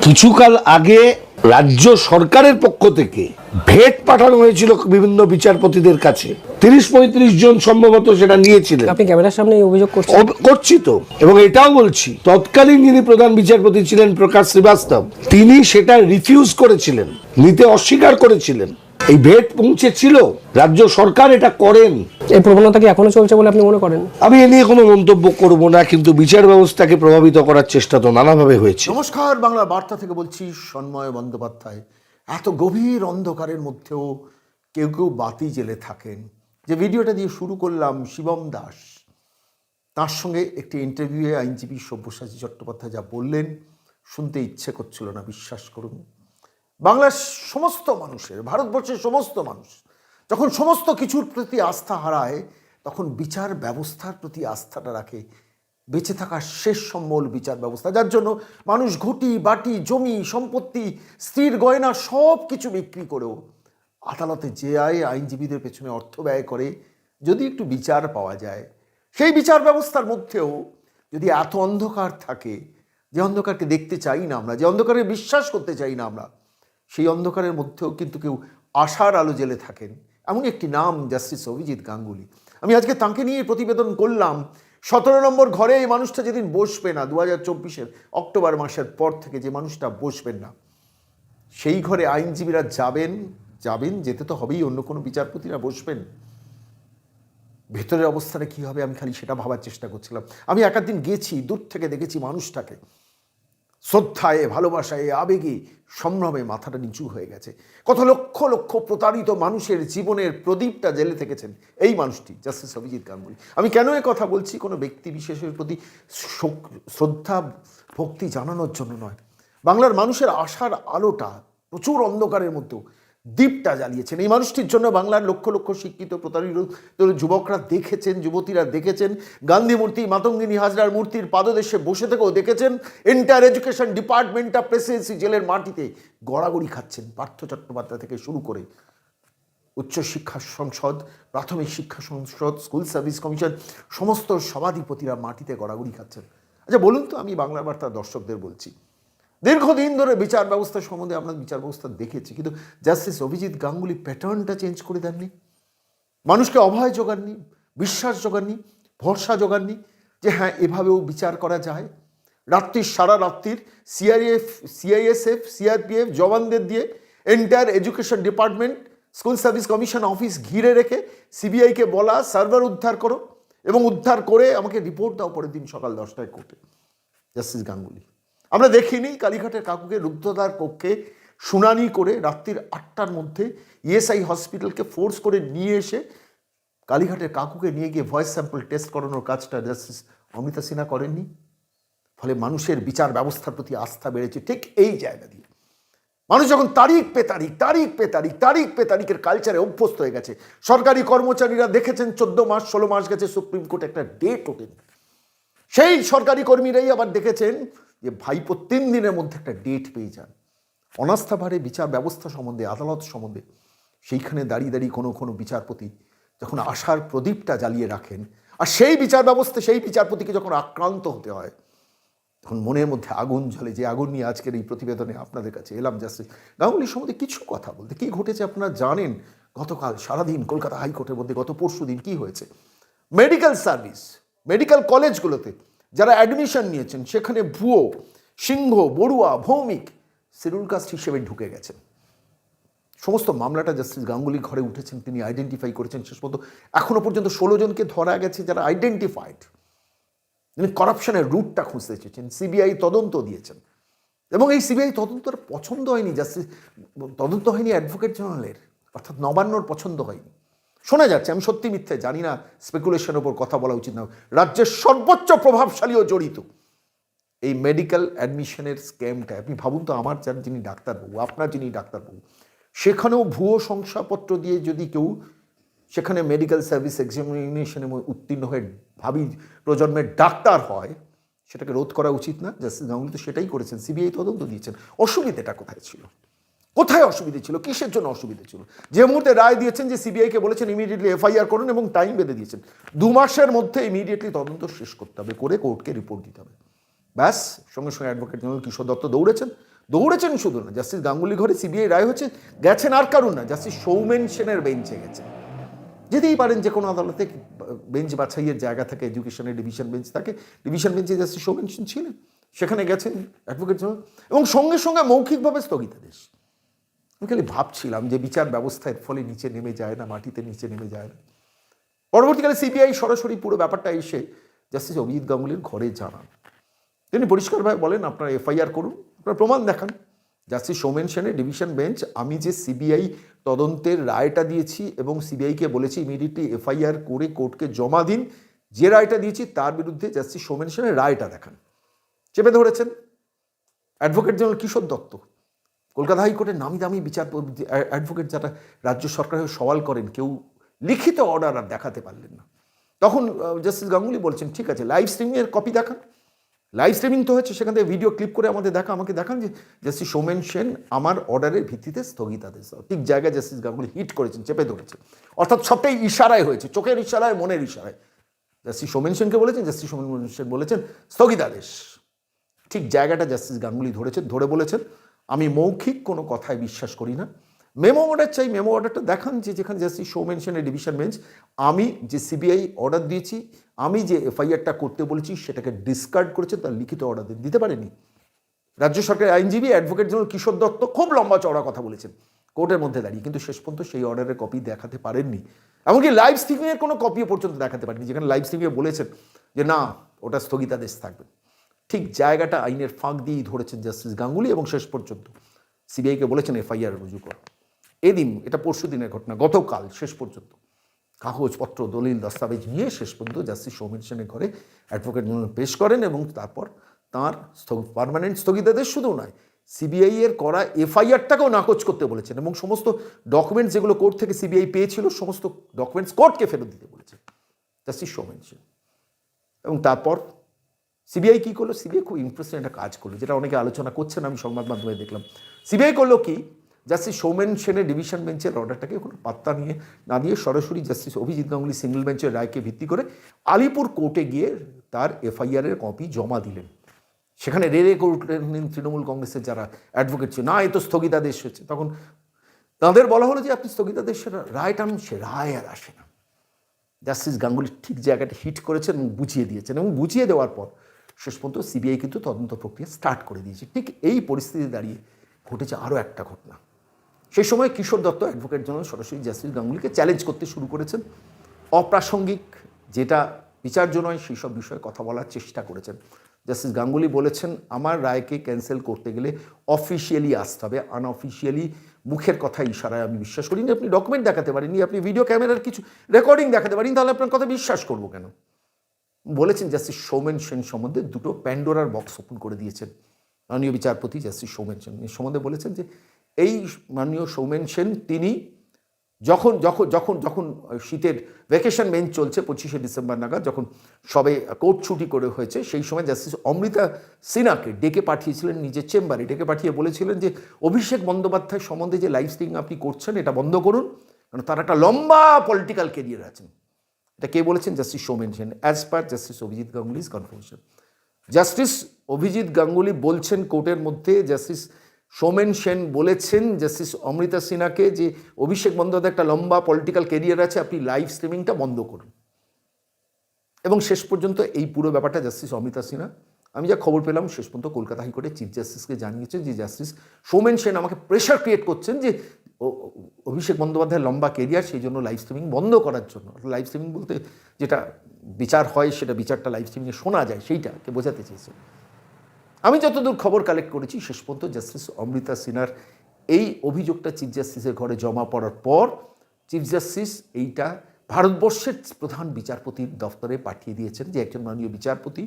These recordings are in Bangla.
কিছুকাল আগে রাজ্য সরকারের পক্ষ থেকে ভেট পাঠানো হয়েছিল বিভিন্ন বিচারপতিদের কাছে। তিরিশ পঁয়ত্রিশ জন সম্ভবত সেটা নিয়েছিলেন। আপনি ক্যামেরার সামনে অভিযোগ করছেন? করছি তো। এবং এটাও বলছি তৎকালীন যিনি প্রধান বিচারপতি ছিলেন প্রকাশ শ্রীবাস্তব তিনি সেটা রিফিউজ করেছিলেন নিতে অস্বীকার করেছিলেন। এই ভেট পৌঁছেছিল রাজ্য সরকার এটা করেন। এই প্রবণতা কি এখনও চলছে বলে আপনি মনে করেন? আমি এ নিয়ে কোনো মন্তব্য করব না কিন্তু বিচার ব্যবস্থাকে প্রভাবিত করার চেষ্টা তো নানাভাবে হয়েছে। নমস্কার বাংলা বার্তা থেকে বলছি সন্ময় বন্দ্যোপাধ্যায় এত গভীর অন্ধকারের মধ্যেও কেউ কেউ বাতি জেলে থাকেন। যে ভিডিওটা দিয়ে শুরু করলাম শিবম দাস। তার সঙ্গে একটি ইন্টারভিউয়ে আইনজীবী সব্যসাচী চট্টোপাধ্যায় যা বললেন শুনতে ইচ্ছে করছিল না বিশ্বাস করুন। বাংলার সমস্ত মানুষের, ভারতবর্ষের সমস্ত মানুষ, যখন সমস্ত কিছুর প্রতি আস্থা হারায়, তখন বিচার ব্যবস্থার প্রতি আস্থাটা রাখে, বেঁচে থাকার শেষ সম্বল বিচার ব্যবস্থা। যার জন্য মানুষ ঘটি, বাটি, জমি, সম্পত্তি, স্ত্রীর গয়না সব কিছু বিক্রি করেও আদালতে যে আয় আইনজীবীদের পেছনে অর্থ ব্যয় করে। যদি একটু বিচার পাওয়া যায়, সেই বিচার ব্যবস্থার মধ্যেও যদি এত অন্ধকার থাকে, যে অন্ধকারকে দেখতে চাই না আমরা, যে অন্ধকারে বিশ্বাস করতে চাই না আমরা সেই অন্ধকারের মধ্যেও কিন্তু কেউ আশার আলো জেলে থাকেন। এমন একটি নাম জাস্টিস অভিজিৎ গাঙ্গুলি। আমি আজকে তাঁকে নিয়ে প্রতিবেদন করলাম। সতেরো নম্বর ঘরে এই মানুষটা যেদিন বসবে না দু হাজার চব্বিশের অক্টোবর মাসের পর থেকে যে মানুষটা বসবেন না, সেই ঘরে আইনজীবীরা যাবেন যাবেন, যেতে তো হবেই, অন্য কোনো বিচারপতিরা বসবেন। ভেতরের অবস্থাটা কী হবে আমি খালি সেটা ভাবার চেষ্টা করছিলাম। আমি একাদিন গেছি, দূর থেকে দেখেছি মানুষটাকে। শ্রদ্ধায়, ভালোবাসায়, আবেগে সম্ভ্রমে মাথাটা নিচু হয়ে গেছে। কত লক্ষ লক্ষ প্রতারিত মানুষের জীবনের প্রদীপটা জেলে থেকেছেন এই মানুষটি, জাস্টিস অভিজিৎ গাঙ্গুলি। আমি কেন এ কথা বলছি? কোনো ব্যক্তি বিশেষের প্রতি শ্রদ্ধা, ভক্তি জানানোর জন্য নয়। বাংলার মানুষের আশার আলোটা প্রচুর অন্ধকারের মধ্যেও দ্বীপটা জ্বালিয়েছেন। এই মানুষটির জন্য বাংলার লক্ষ লক্ষ শিক্ষিত, প্রতারিত যুবকরা দেখেছেন, যুবতীরা দেখেছেন। গান্ধী মূর্তি, মাতঙ্গিনী হাজরার মূর্তির পাদদেশে বসে থেকেও দেখেছেন। এন্টায়ার এডুকেশন ডিপার্টমেন্টটা প্রেসিডেন্সি জেলের মাটিতে গড়াগড়ি খাচ্ছেন পার্থ চট্টোপাধ্যায় থেকে শুরু করে উচ্চশিক্ষা সংসদ, প্রাথমিক শিক্ষা সংসদ, স্কুল সার্ভিস কমিশন, সমস্ত সভাধিপতিরা মাটিতে গড়াগড়ি খাচ্ছেন। আচ্ছা বলুন তো, আমি বাংলা বার্তার দর্শকদের বলছি দীর্ঘদিন ধরে বিচার ব্যবস্থা সম্বন্ধে আমরা বিচার ব্যবস্থা দেখেছি, কিন্তু জাস্টিস অভিজিৎ গাঙ্গুলি প্যাটার্নটা চেঞ্জ করে দেননি। মানুষকে অভয় জোগাননি, বিশ্বাস জোগাননি, ভরসা জোগাননি যে হ্যাঁ এভাবেও বিচার করা যায়। রাত্রির, সারা রাত্রির সিআইএফ সিআইএসএফ সিআরপিএফ জওয়ানদের দিয়ে entire education department school service commission office ঘিরে রেখে সিবিআইকে বলা সার্ভার উদ্ধার করো এবং উদ্ধার করে আমাকে রিপোর্ট দাও পরের দিন সকাল দশটায় কোর্টে জাস্টিস গাঙ্গুলি। আমরা দেখিনি কালীঘাটের কাকুকে রুদ্ধদ্বার পক্ষে শুনানি করে রাত্রির আটটার মধ্যে ইএসআই হসপিটালকে ফোর্স করে নিয়ে এসে কালীঘাটের কাকুকে নিয়ে গিয়ে ভয়েস স্যাম্পল টেস্ট করানোর কাজটা জাস্টিস অমিতা সিনহা করেননি। ফলে মানুষের বিচার ব্যবস্থার প্রতি আস্থা বেড়েছে ঠিক এই জায়গা দিয়ে। মানুষ যখন তারিখ পে তারিখ তারিখ পে তারিখ তারিখ পে তারিখের কালচারে অভ্যস্ত হয়ে গেছে। সরকারি কর্মচারীরা দেখেছেন চোদ্দ মাস, ষোলো মাস গেছে সুপ্রিম কোর্টে একটা ডেট ওঠেনি। সেই সরকারি কর্মীরাই আবার দেখেছেন যে ভাইপো তিন দিনের মধ্যে একটা ডেট পেয়ে যান। অনাস্থা ভারে বিচার ব্যবস্থা সম্বন্ধে, আদালত সম্বন্ধে, সেইখানে দাঁড়িয়ে দাঁড়িয়ে কোনো কোনো বিচারপতি যখন আশার প্রদীপটা জ্বালিয়ে রাখেন, আর সেই বিচার ব্যবস্থা, সেই বিচারপতিকে যখন আক্রান্ত হতে হয়, তখন মনের মধ্যে আগুন জ্বলে, যে আগুন নিয়ে আজকের এই প্রতিবেদনে আপনাদের কাছে এলাম জাস্টিস গাঙ্গুলির সম্বন্ধে কিছু কথা বলতে। কী ঘটেছে আপনারা জানেন? গতকাল, সারাদিন কলকাতা হাইকোর্টের মধ্যে গত পরশু দিন কী হয়েছে? মেডিকেল সার্ভিস মেডিকেল কলেজগুলোতে যারা অ্যাডমিশন নিয়েছেন, সেখানে ভুয়ো, সিংহ, বড়ুয়া, ভৌমিক শিডিউল কাস্ট হিসেবে ঢুকে গেছেন। সমস্ত মামলাটা জাস্টিস গাঙ্গুলি ঘরে উঠেছেন, তিনি আইডেন্টিফাই করেছেন শেষ পর্যন্ত। এখনও পর্যন্ত ষোলো জনকে ধরা গেছে যারা আইডেন্টিফাইড তিনি করাপশনের রুটটা খুঁজতে চেয়েছেন সিবিআই তদন্ত দিয়েছেন। এবং এই সিবিআই তদন্তর পছন্দ হয়নি জাস্টিস তদন্ত হয়নি অ্যাডভোকেট জেনারেলের অর্থাৎ নবান্নর পছন্দ হয়নি। শোনা যাচ্ছে, আমি সত্যি মিথ্যে জানি না স্পেকুলেশনের ওপর কথা বলা উচিত না। রাজ্যের সর্বোচ্চ প্রভাবশালীও জড়িত। এই মেডিকেল অ্যাডমিশনের স্ক্যামটা আপনি ভাবুন তো, আমার যার যিনি ডাক্তারবাবু, আপনার যিনি ডাক্তারবাবু, সেখানেও ভুয়ো শংসাপত্র দিয়ে যদি কেউ সেখানে মেডিকেল সার্ভিস এক্সামিনেশনে উত্তীর্ণ হয়ে ভাবি প্রজন্মের ডাক্তার হয়, সেটাকে রোধ করা উচিত না। জাস্টিস গাঙ্গুলি তো সেটাই করেছেন। সিবিআই তদন্ত দিয়েছেন। অসুবিধাটা কোথায় ছিল? কোথায় অসুবিধে ছিল? কিসের জন্য অসুবিধে ছিল? যে মুহূর্তে রায় দিয়েছেন যে সিবিআইকে বলেছেন ইমিডিয়েটলি এফআইআর করুন এবং টাইম বেঁধে দিয়েছেন। দু মাসের মধ্যে ইমিডিয়েটলি তদন্ত শেষ করতে হবে করে কোর্টকে রিপোর্ট দিতে হবে। ব্যাস, সঙ্গে সঙ্গে অ্যাডভোকেট জেনারেল কিশোর দত্ত দৌড়েছেন। দৌড়েছেন শুধু না জাস্টিস গাঙ্গুলি ঘরে সিবিআই রায় হচ্ছে গেছেন আর কারণ না জাস্টিস সৌমেন সেনের বেঞ্চে গেছেন। যেতেই পারেন যে কোনো আদালতে বেঞ্চ বাছাইয়ের জায়গা থাকে এডুকেশনের ডিভিশন বেঞ্চ থাকে। ডিভিশন বেঞ্চে জাস্টিস সৌমেন সেন ছিলেন। সেখানে গেছেন অ্যাডভোকেট জেনারেল। এবং সঙ্গে সঙ্গে মৌখিকভাবে স্থগিতাদেশ। আমি খালি ভাবছিলাম যে বিচার ব্যবস্থা এর ফলে নিচে নেমে যায় না, মাটিতে নিচে নেমে যায় না। পরবর্তীকালে সিবিআই সরাসরি পুরো ব্যাপারটা এসে জাস্টিস অভিজিৎ গাঙ্গুলির ঘরে জানান। তিনি পরিষ্কারভাবে বলেন, আপনারা এফআইআর করুন, আপনারা প্রমাণ দেখান। জাস্টিস সৌমেন সেনের ডিভিশন বেঞ্চ, আমি যে সিবিআই তদন্তের রায়টা দিয়েছি এবং সিবিআইকে বলেছি ইমিডিয়েটলি এফআইআর করে কোর্টকে জমা দিন, যে রায়টা দিয়েছি তার বিরুদ্ধে জাস্টিস সৌমেন সেনের রায়টা দেখান। চেপে ধরেছেন। অ্যাডভোকেট জেনারেল কিশোর দত্ত কলকাতা হাইকোর্টের নামি দামি বিচার অ্যাডভোকেট যারা রাজ্য সরকারের সওয়াল করেন, কেউ লিখিত অর্ডার আর দেখাতে পারলেন না। তখন জাস্টিস গাঙ্গুলি বলছেন, ঠিক আছে লাইভ স্ট্রিমিংয়ের কপি দেখান। লাইভ স্ট্রিমিং তো হচ্ছে সেখান থেকে ভিডিও ক্লিপ করে আমাদের দেখা, আমাকে দেখান যে জাস্টিস সৌমেন সেন আমার অর্ডারের ভিত্তিতে স্থগিতাদেশ ঠিক জায়গায় জাস্টিস গাঙ্গুলি হিট করেছেন, চেপে ধরেছেন। অর্থাৎ সবটাই ইশারায় হয়েছে, চোখের ইশারায়, মনের ইশারায়। জাস্টিস সৌমেন সেনকে বলেছেন জাস্টিস সৌমেন সেন বলেছেন, স্থগিতাদেশ। ঠিক জায়গাটা জাস্টিস গাঙ্গুলি ধরেছেন, ধরে বলেছেন। আমি মৌখিক কোনো কথায় বিশ্বাস করি না। মেমো অর্ডার চাই, মেমো অর্ডারটা দেখান যে যেখানে জাস্টিস সৌমেন সেনের ডিভিশন বেঞ্চ আমি যে সিবিআই অর্ডার দিয়েছি, আমি যে এফআইআরটা করতে বলেছি, সেটাকে ডিসকার্ড করেছে, তার লিখিত অর্ডার দিতে পারেনি। রাজ্য সরকারের আইনজীবী অ্যাডভোকেট জেনারেল কিশোর দত্ত খুব লম্বা চওড়া কথা বলেছেন। কোর্টের মধ্যে দাঁড়িয়ে, কিন্তু শেষ পর্যন্ত সেই অর্ডারের কপি দেখাতে পারেননি। এমনকি লাইভ স্ট্রিমিংয়ের কোনো কপিও পর্যন্ত দেখাতে পারেনি, যেখানে লাইভ স্ট্রিমিংয়ে বলেছেন যে না, ওটা স্থগিতাদেশ থাকবে। ঠিক জায়গাটা আইনের ফাঁক দিয়েই ধরেছেন জাস্টিস গাঙ্গুলি এবং শেষ পর্যন্ত। সিবিআইকে বলেছেন, এফআইআর রুজু করো। এদিন এটা পরশু দিনের ঘটনা, গতকাল শেষ পর্যন্ত। কাগজপত্র, দলিল, দস্তাবেজ নিয়ে শেষ পর্যন্ত জাস্টিস সৌমিন সেনের ঘরে অ্যাডভোকেট পেশ করেন এবং তারপর তাঁর পারমানেন্ট স্থগিতাদেশ শুধু নয়, সিবিআই এর করা এফআইআরটাকেও নাকচ করতে বলেছেন এবং সমস্ত ডকুমেন্টস যেগুলো কোর্ট থেকে সিবিআই পেয়েছিল, সমস্ত ডকুমেন্টস কোর্টকে ফেরত দিতে বলেছে জাস্টিস সৌমেন সেন। এবং তারপর সিবিআই কী করল? সিবিআই খুব ইন্টারেস্টিং একটা কাজ করল, যেটা অনেকে আলোচনা করছেন, আমি সংবাদ মাধ্যমে দেখলাম। সিবিআই করল কি? জাস্টিস সৌমেন সেনের ডিভিশন বেঞ্চের অর্ডারটাকে কোনো পাত্তা নিয়ে, না দিয়ে সরাসরি জাস্টিস অভিজিৎ গাঙ্গুলি সিঙ্গেল বেঞ্চের রায়কে ভিত্তি করে আলিপুর কোর্টে গিয়ে তার এফআইআরের কপি জমা দিলেন। সেখানে রে রে করলেন তৃণমূল কংগ্রেসের যারা অ্যাডভোকেট ছিল। না, এ তো স্থগিতাদেশ হচ্ছে। তখন তাদের বলা হলো যে, আপনি স্থগিতাদেশের রায় টানুন, সে রায় আর আসে না। জাস্টিস গাঙ্গুলি ঠিক জায়গাটা হিট করেছেন এবং বুঝিয়ে দিয়েছেন। এবং বুঝিয়ে দেওয়ার পর শেষ পর্যন্ত সিবিআই কিন্তু তদন্ত প্রক্রিয়া স্টার্ট করে দিয়েছে। ঠিক এই পরিস্থিতি দাঁড়িয়ে ঘটেছে আরও একটা ঘটনা। সেই সময় কিশোর দত্ত অ্যাডভোকেট জেনারেল সরাসরি জাস্টিস গাঙ্গুলিকে চ্যালেঞ্জ করতে শুরু করেছেন। অপ্রাসঙ্গিক যেটা বিচার্য নয়, সেই সব বিষয়ে কথা বলার চেষ্টা করেছেন। জাস্টিস গাঙ্গুলি বলেছেন, আমার রায়কে ক্যান্সেল করতে গেলে অফিসিয়ালি আসতে হবে। আনঅফিসিয়ালি মুখের কথা ইশারায় আমি বিশ্বাস করিনি। আপনি ডকুমেন্ট দেখাতে পারেননি, আপনি ভিডিও ক্যামেরার কিছু রেকর্ডিং দেখাতে পারেন তাহলে আপনার কথা বিশ্বাস করব কেন? বলেছেন জাস্টিস সৌমেন সেন সম্বন্ধে দুটো প্যান্ডোরার বক্স ওপেন করে দিয়েছেন মাননীয় বিচারপতি জাস্টিস সৌমেন সেন। সম্বন্ধে বলেছেন যে এই মাননীয় সৌমেন সেন, তিনি যখন যখন যখন যখন শীতের ভ্যাকেশন বেঞ্চ চলছে পঁচিশে ডিসেম্বর নাগাদ, যখন সবে কোর্ট ছুটি করে হয়েছে, সেই সময় জাস্টিস অমৃতা সিনহাকে ডেকে পাঠিয়েছিলেন নিজের চেম্বারে। ডেকে পাঠিয়ে বলেছিলেন যে, অভিষেক বন্দ্যোপাধ্যায় সম্বন্ধে যে লাইভ স্ট্রিং আপনি করছেন, এটা বন্ধ করুন, কারণ তার একটা লম্বা পলিটিক্যাল কেরিয়ার আছেন এটা কে বলেছেন? Justice Soumen Sen as per justice Abhijit Ganguly's confirmation justice Abhijit Ganguly বলছেন কোর্টের মধ্যে জাস্টিস সৌমেন সেন বলেছেন জাস্টিস অমৃতা সিনহাকে যে অভিষেক বন্দ্যোপাধ্যায় একটা লম্বা পলিটিক্যাল কেরিয়ার আছে, আপনি লাইভ স্ট্রিমিংটা বন্ধ করুন। এবং শেষ পর্যন্ত এই পুরো ব্যাপারটা জাস্টিস অমৃতা সিনহা আমি যা খবর পেলাম, শেষ পর্যন্ত কলকাতা হাইকোর্টের চিফ জাস্টিসকে জানিয়েছেন যে জাস্টিস সৌমেন সেন আমাকে প্রেশার ক্রিয়েট করছেন যে অভিষেক বন্দ্যোপাধ্যায়ের লম্বা কেরিয়ার সেই জন্য লাইভ স্ট্রিমিং বন্ধ করার জন্য। লাইভ স্ট্রিমিং বলতে যেটা বিচার হয়, সেটা বিচারটা লাইভ স্ট্রিমিংয়ে শোনা যায়, সেইটাকে বোঝাতে চেয়েছে। আমি যতদূর খবর কালেক্ট করেছি, শেষ পর্যন্ত জাস্টিস অমৃতা সিনহার এই অভিযোগটা চিফ জাস্টিসের ঘরে জমা পড়ার পর চিফ জাস্টিস এইটা ভারতবর্ষের প্রধান বিচারপতির দফতরে পাঠিয়ে দিয়েছেন যে একজন মাননীয় বিচারপতি,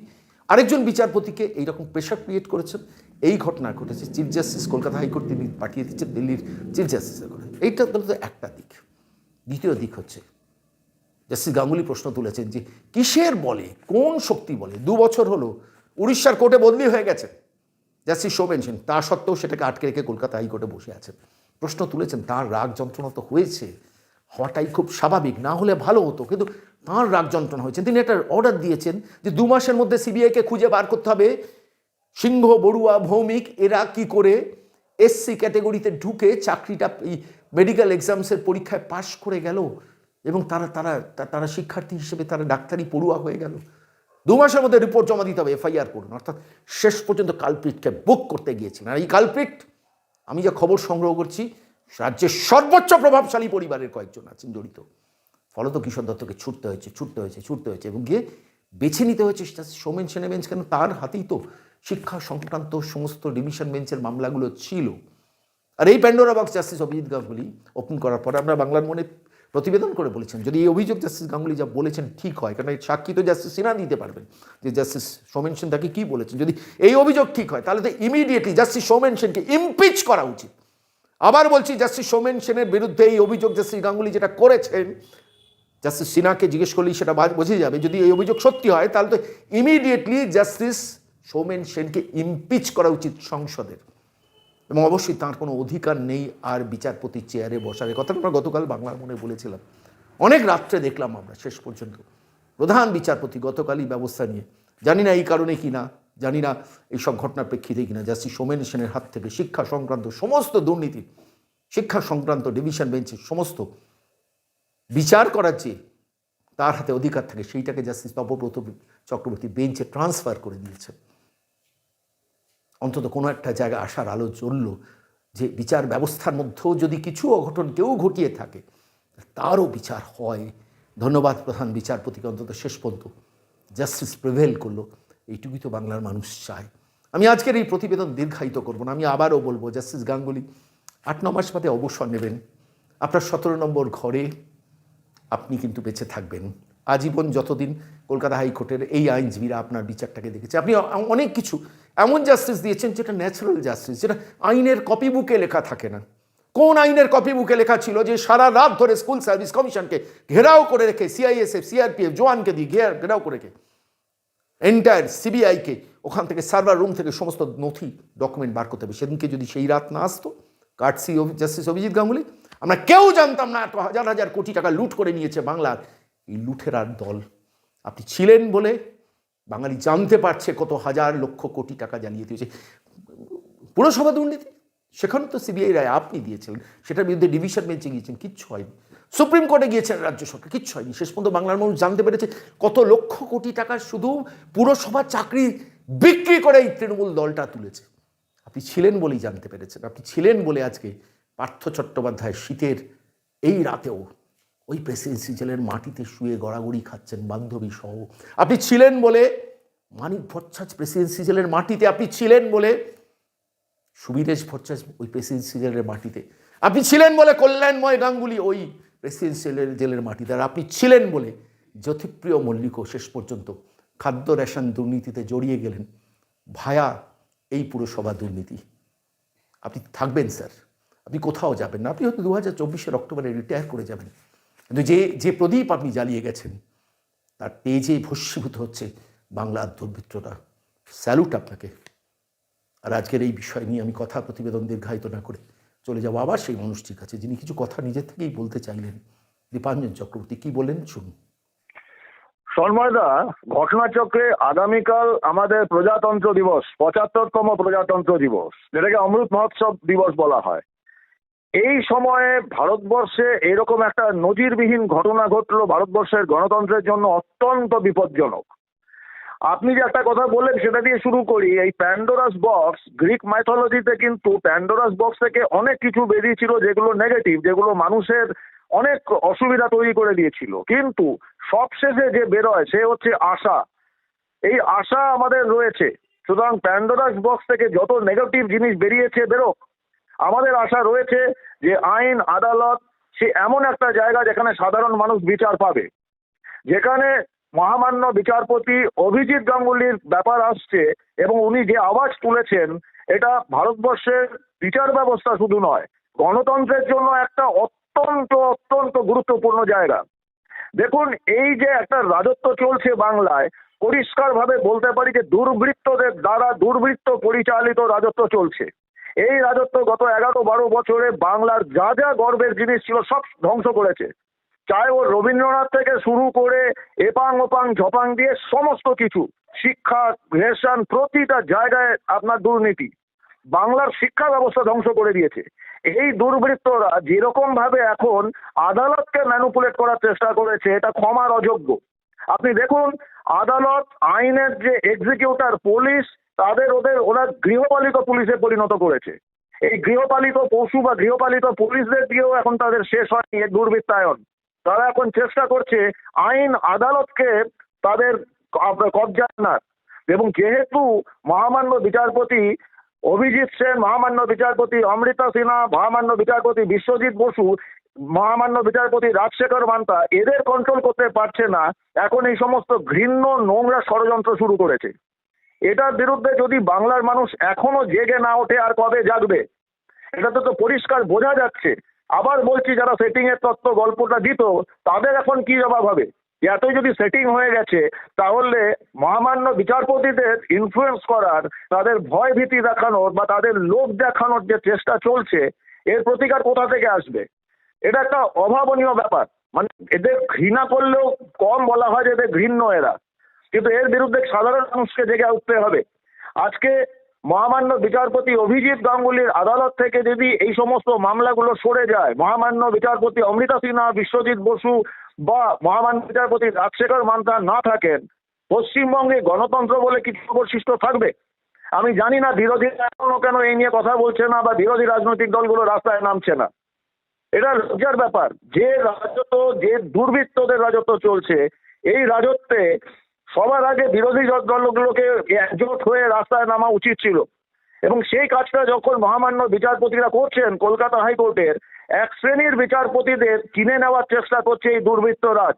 আরেকজন বিচারপতিকে এইরকম প্রেশার ক্রিয়েট করেছেন। এই ঘটনা ঘটেছে চিফ জাস্টিস কলকাতা হাইকোর্ট তিনি পাঠিয়ে দিচ্ছেন দিল্লির চিফ জাস্টিসের ঘরে। এইটা তো একটা দিক। দ্বিতীয় দিক হচ্ছে জাস্টিস গাঙ্গুলি প্রশ্ন তুলেছেন যে কিসের বলে, কোন শক্তি বলে? দু বছর হলো, উড়িষ্যার কোর্টে বদলি হয়ে গেছে। জাস্টিস শোভেন সেন, তা সত্ত্বেও সেটাকে আটকে রেখে কলকাতা হাইকোর্টে বসে আছেন প্রশ্ন তুলেছেন, তার রাগ যন্ত্রণা তো হয়েছে, হওয়াটাই খুব স্বাভাবিক, না হলে ভালো হতো, কিন্তু তাঁর রাগ যন্ত্রণা হয়েছে। তিনি একটা অর্ডার দিয়েছেন যে দু মাসের মধ্যে সিবিআইকে খুঁজে বার করতে হবে। সিংহ বড়ুয়া ভৌমিক, এরা কি করে এসসি ক্যাটেগরিতে ঢুকে চাকরিটা মেডিকেল এক্সামসের পরীক্ষায় পাশ করে গেল এবং তারা তারা তারা শিক্ষার্থী হিসেবে তারা ডাক্তারি পড়ুয়া হয়ে গেল। দু মাসের মধ্যে রিপোর্ট জমা দিতে হবে এফআইআর করুন। অর্থাৎ শেষ পর্যন্ত কালপিটকে বুক করতে গিয়েছিলেন। আর এই কালপিট আমি যা খবর সংগ্রহ করছি, রাজ্যের সর্বোচ্চ প্রভাবশালী পরিবারের কয়েকজন আছেন জড়িত। ফলত কিশোর দত্তকে ছুটতে হয়েছে ছুটতে হয়েছে ছুটতে হয়েছে এবং গিয়ে বেছে নিতে হয়েছে। সৌমেন সেনের বেঞ্চ কেন তার হাতেই তো শিক্ষা সংক্রান্ত সমস্ত ডিভিশন বেঞ্চের মামলাগুলো ছিল। আর এই Pandora box justice Abhijit Ganguly open করার পরে আমরা বাংলার মনে প্রতিবেদন করে বলেছেন, যদি এই অভিযোগ জাস্টিস গাঙ্গুলি যা বলেছেন ঠিক হয় কারণ এই সাক্ষী তো জাস্টিস সিনহা দিতে পারবেন যে জাস্টিস সৌমেন সেন তাকে কী বলেছেন। যদি এই অভিযোগ ঠিক হয়, তাহলে তো ইমিডিয়েটলি জাস্টিস সৌমেন সেনকে ইমপিচ করা উচিত। আবার বলছি জাস্টিস সৌমেন সেনের বিরুদ্ধে এই অভিযোগ জাস্টিস গাঙ্গুলি যেটা করেছেন জাস্টিস সিনহাকে জিজ্ঞেস করলেই সেটা বোঝা যাবে। যদি এই অভিযোগ সত্যি হয়, তাহলে তো ইমিডিয়েটলি জাস্টিস সৌমেন সেনকে ইমপিচ করা উচিত সংসদের। এবং অবশ্যই তার কোনো অধিকার নেই আর বিচারপতি চেয়ারে বসার। এ কথাটা আমরা গতকাল বাংলার মনে বলেছিলাম। অনেক রাত্রে দেখলাম আমরা, শেষ পর্যন্ত। প্রধান বিচারপতি গতকালই ব্যবস্থা নিয়ে, জানি না এই কারণে কি না জানি না এইসব ঘটনার প্রেক্ষিতে কিনা জাস্টিস সোমেন সেনের হাত থেকে শিক্ষা সংক্রান্ত সমস্ত দুর্নীতি, শিক্ষা সংক্রান্ত ডিভিশন বেঞ্চের সমস্ত বিচার করার যে তার হাতে অধিকার থাকে, সেইটাকে জাস্টিস তপব্রত চক্রবর্তী বেঞ্চে ট্রান্সফার করে দিয়েছেন অন্তত কোনো একটা জায়গায় আসার আলো জ্বলল যে বিচার ব্যবস্থার মধ্যেও যদি কিছু অঘটন কেউ ঘটিয়ে থাকে, তারও বিচার হয়। ধন্যবাদ প্রধান বিচারপতিকে, অন্তত শেষ পর্যন্ত জাস্টিস প্রিভেল করল। এইটুকুই তো বাংলার মানুষ চায়। আমি আজকের এই প্রতিবেদন দীর্ঘায়িত করব না, আমি আবারও বলব জাস্টিস গাঙ্গুলি আট, ন মাস বাদে অবসর নেবেন। আপনার সতেরো নম্বর ঘরে আপনি কিন্তু বেঁচে থাকবেন। আজীবন যতদিন কলকাতা হাইকোর্টের এই আইনজীবীরা আপনার বিচারটাকে দেখেছে, আপনি অনেক কিছু এমন জাস্টিস দিয়েছেন যেটা ন্যাচারাল জাস্টিস যেটা আইনের কপি বুকে লেখা থাকে না। কোন আইনের কপি বুকে লেখা ছিল যে সারা রাত ধরে স্কুল সার্ভিস কমিশনকে ঘেরাও করে রেখে সিআইএসএফ সিআরপিএফ জওয়ানকে দিয়ে ঘের- ঘেরাও করে রেখে এন্টায়ার সিবিআইকে ওখান থেকে সার্ভার রুম থেকে সমস্ত নথি ডকুমেন্ট বার করতে হবে। সেদিনকে যদি সেই রাত না আসতো কাটসি জাস্টিস অভিজিৎ গাঙ্গুলি, আমরা কেউ জানতাম না এত হাজার হাজার কোটি টাকা লুট করে নিয়েছে বাংলার। এই লুঠেরার দল, আপনি ছিলেন বলে বাঙালি জানতে পারছে কত হাজার লক্ষ কোটি টাকা জ্বালিয়ে দিয়েছে। পুরসভা দুর্নীতি? সেখানে তো সিবিআই রায় আপনি দিয়েছিলেন। সেটার বিরুদ্ধে ডিভিশন বেঞ্চে গিয়েছেন। কিচ্ছু হয়নি। সুপ্রিম কোর্টে গিয়েছেন রাজ্য সরকার। কিচ্ছু হয়নি। শেষ পর্যন্ত বাংলার মানুষ জানতে পেরেছে কত লক্ষ কোটি টাকা শুধু পুরসভা চাকরি বিক্রি করে এই তৃণমূল দলটা তুলেছে। আপনি ছিলেন বলেই জানতে পেরেছেন। আপনি ছিলেন বলে আজকে পার্থ চট্টোপাধ্যায় শীতের এই রাতেও ওই প্রেসিডেন্সি জেলের মাটিতে শুয়ে গড়াগড়ি খাচ্ছেন বান্ধবী সহ। আপনি ছিলেন বলে মানিক ভট্টাচ প্রেসিডেন্সি জেলের মাটিতে, আপনি ছিলেন বলে সুবিরেশ ভট্টাচ ওই প্রেসিডেন্সি জেলের মাটিতে। আপনি ছিলেন বলে কল্যাণময় গাঙ্গুলি ওই প্রেসিডেন্সিয়ালের জেলের মাটিতে। আর আপনি ছিলেন বলে জ্যোতিপ্রিয় মল্লিকও শেষ পর্যন্ত খাদ্য রেশন দুর্নীতিতে জড়িয়ে গেলেন ভায়া এই পুরসভা দুর্নীতি। আপনি থাকবেন, স্যার। আপনি কোথাও যাবেন না। আপনি হয়তো দু হাজার চব্বিশের অক্টোবরে রিটায়ার করে যাবেন। কিন্তু যে যে প্রদীপ আপনি জ্বালিয়ে গেছেন, তার তেজে ভস্মীভূত হচ্ছে বাংলার দুর্বৃত্তরা। স্যালুট আপনাকে। আর আজকের এই বিষয় নিয়ে আমি কথা প্রতিবেদন দীর্ঘায়িত না করে চলে যাব আবার সেই মানুষটির কাছে, যিনি কিছু কথা নিজের থেকেই বলতে চাইলেন। দীপাঞ্জন চক্রবর্তী, কি বলেন শুনুন। সন্ময়দা ঘটনাচক্রে আগামীকাল আমাদের প্রজাতন্ত্র দিবস, পঁচাত্তরতম প্রজাতন্ত্র দিবস, যেটাকে অমৃত মহোৎসব দিবস বলা হয়। এই সময়ে ভারতবর্ষে এরকম একটা নজিরবিহীন ঘটনা ঘটলো ভারতবর্ষের গণতন্ত্রের জন্য অত্যন্ত বিপজ্জনক। আপনি যে একটা কথা বললেন সেটা দিয়ে শুরু করি, এই প্যান্ডোরাস বক্স গ্রিক মাইথোলজিতে কিন্তু প্যান্ডোরাস বক্স থেকে অনেক কিছু বেরিয়েছিল যেগুলো নেগেটিভ যেগুলো মানুষের অনেক অসুবিধা তৈরি করে দিয়েছিল। কিন্তু সবশেষে যে বেরোয় সে হচ্ছে আশা। এই আশা আমাদের রয়েছে। সুতরাং প্যান্ডোরাস বক্স থেকে যত নেগেটিভ জিনিস বেরিয়েছে বেরোক। আমাদের আশা রয়েছে যে আইন, আদালত, সে এমন একটা জায়গা যেখানে সাধারণ মানুষ বিচার পাবে। যেখানে মহামান্য বিচারপতি অভিজিৎ গাঙ্গুলির ব্যাপার আসছে এবং উনি যে আওয়াজ তুলেছেন, এটা ভারতবর্ষের বিচার ব্যবস্থা শুধু নয়, গণতন্ত্রের জন্য একটা অত্যন্ত অত্যন্ত গুরুত্বপূর্ণ জায়গা। দেখুন, এই যে একটা রাজত্ব চলছে বাংলায়, পরিষ্কারভাবে বলতে পারি যে দুর্বৃত্তদের দ্বারা দুর্বৃত্ত পরিচালিত রাজত্ব চলছে। এই রাজত্ব গত এগারো বারো বছরে বাংলার যা যা গর্বের জিনিস ছিল সব ধ্বংস করেছে। চাই ও রবীন্দ্রনাথ থেকে শুরু করে এপাং ওপাং ঝপাং দিয়ে সমস্ত কিছু। শিক্ষা, রেশন, প্রতিটা জায়গায় আপনার দুর্নীতি। বাংলার শিক্ষা ব্যবস্থা ধ্বংস করে দিয়েছে। এই দুর্বৃত্তরা যেরকম ভাবে এখন আদালতকে ম্যানুপুলেট করার চেষ্টা করেছে, এটা ক্ষমার অযোগ্য। আপনি দেখুন, আদালত আইনের যে এক্সিকিউটার পুলিশ তাদের ওদের, ওরা গৃহপালিত পুলিশে পরিণত করেছে। এই গৃহপালিত পশু বা গৃহপালিত পুলিশদের দিয়েও এখন তাদের শেষ হয়নি এই দুর্বৃত্তায়ন। তারা এখন চেষ্টা করছে আইন আদালতকে তাদের কব- কবজায় আনার। এবং যেহেতু মহামান্য বিচারপতি অভিজিৎ সেন, মহামান্য বিচারপতি অমৃতা সিনহা, মহামান্য বিচারপতি বিশ্বজিৎ বসু, মহামান্য বিচারপতি রাজশেখর মান্তা, এদের কন্ট্রোল করতে পারছে না। এখন এই সমস্ত ঘৃণ্য নোংরা ষড়যন্ত্র শুরু করেছে। এটার বিরুদ্ধে যদি বাংলার মানুষ এখনও জেগে না ওঠে আর কবে জাগবে, এটাতে তো পরিষ্কার বোঝা যাচ্ছে। আবার বলছি, যারা সেটিং এর তত্ত্ব গল্পটা দিত, তাদের এখন কি জবাব হবে? এতই যদি সেটিং হয়ে গেছে, তাহলে মহামান্য বিচারপতিদের ইনফ্লুয়েন্স করার, তাদের ভয় ভীতি দেখানোর বা তাদের লোভ দেখানোর যে চেষ্টা চলছে, এর প্রতিকার কোথা থেকে আসবে? এটা একটা অভাবনীয় ব্যাপার। মানে এদের ঘৃণা করলেও কম বলা হয় যে এদের ঘৃণ্য এরা। কিন্তু এর বিরুদ্ধে সাধারণ মানুষকে জেগে উঠতে হবে। আজকে মহামান্য বিচারপতি অভিজিৎ গাঙ্গুলির আদালত থেকে যদি এই সমস্ত মামলাগুলো সরে যায়, মহামান্য বিচারপতি অমৃতা সিনহা, বিশ্বজিৎ বসু বা মহামান্য বিচারপতি রাজশেখর মান্তা না থাকেন, পশ্চিমবঙ্গে গণতন্ত্র বলে কিছু অবশিষ্ট থাকবে? আমি জানি না বিরোধীরা এখনও কেন এই নিয়ে কথা বলছে না বা বিরোধী রাজনৈতিক দলগুলো রাস্তায় নামছে না। এটা লজ্জার ব্যাপার। যে রাজত্ব, যে দুর্বৃত্তদের রাজত্ব চলছে, এই রাজত্বে সবার আগে বিরোধী দলগুলোকে একজোট হয়ে রাস্তায় নামা উচিত ছিল। এবং সেই কাজটা যখন মহামান্য বিচারপতিরা করছেন কলকাতা হাইকোর্টের, এক শ্রেণির বিচারপতিদের কিনে নেওয়ার চেষ্টা করছে এই দুর্বৃত্ত রাজ।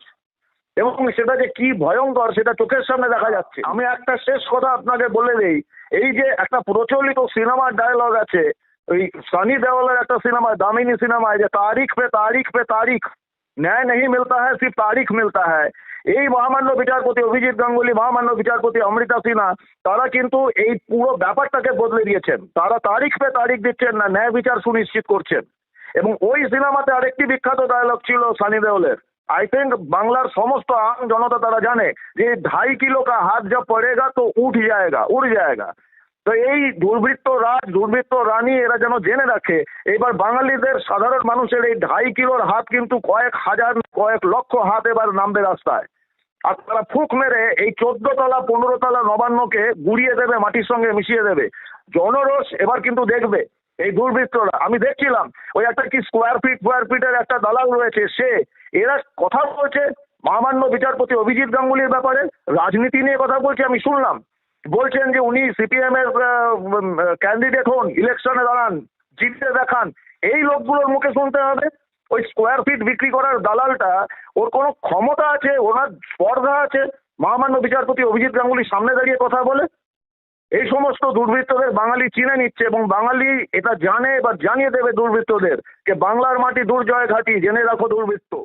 এবং সেটা যে কি ভয়ঙ্কর সেটা চোখের সামনে দেখা যাচ্ছে। আমি একটা শেষ কথা আপনাকে বলে দিই। এই যে একটা প্রচলিত সিনেমার ডায়লগ আছে, ওই সানি দেওয়ালের একটা সিনেমা, দামিনী সিনেমায় যে তারিখ পে তারিখ পে তারিখ। ন্যায় নেই মিলতা হ্যাঁ সিফ তারিখ মিলতা হ্যায়। এই মহামান্য বিচারপতি অভিজিৎ গাঙ্গুলি মহামান্য বিচারপতি অমৃতা সিনহা তারা কিন্তু এই পুরো ব্যাপারটাকে বদলে দিয়েছেন তারা তারিখ পে তারিখ দিচ্ছেন না ন্যায় বিচার সুনিশ্চিত করছেন এবং ওই সিনেমাতে আরেকটি বিখ্যাত ডায়লগ ছিল সানি দেওলের आई थिंक বাংলার সমস্ত আম জনতা তারা জানে যে ढाई किलो का हाथ जब पड़ेगा तो उठ जाएगा उड़ जाएगा তো এই দুর্বৃত্ত রাজ দুর্বৃত্ত রানী এরা যেন জেনে রাখে এবার বাঙালিদের সাধারণ মানুষের এই ঢাই কিলোর হাত কিন্তু কয়েক হাজার কয়েক লক্ষ হাত এবার নামবে রাস্তায় আর তারা ফুক মেরে এই চোদ্দ তলা পনেরো তলা নবান্নকে গুড়িয়ে দেবে, মাটির সঙ্গে মিশিয়ে দেবে। জনরোষ এবার কিন্তু দেখবে এই দুর্বৃত্তরা। আমি দেখছিলাম, ওই একটা কি স্কোয়ার ফিট স্কোয়ার ফিটের একটা দালাল রয়েছে, সে, এরা কথা বলছে মহামান্য বিচারপতি অভিজিৎ গাঙ্গুলির ব্যাপারে। রাজনীতি নিয়ে কথা বলছে, আমি শুনলাম। বলছেন যে উনি সিপিএম এর ক্যান্ডিডেট হন ইলেকশনে দাঁড়ান, জিততে দেখান। এই লোকগুলোর মুখে শুনতে হবে। ওই স্কোয়ার ফিট বিক্রি করার দালালটা, ওর কোনো ক্ষমতা আছে, ওনার স্পর্ধা আছে? মহামান্য বিচারপতি অভিজিৎ গাঙ্গুলির সামনে দাঁড়িয়ে কথা বলে। এই সমস্ত দুর্বৃত্তদের বাঙালি চিনে নিচ্ছে এবং বাঙালি এটা জানে বা জানিয়ে দেবে দুর্বৃত্তদের যে বাংলার মাটি দুর্জয় ঘাটি, জেনে রাখো দুর্বৃত্ত।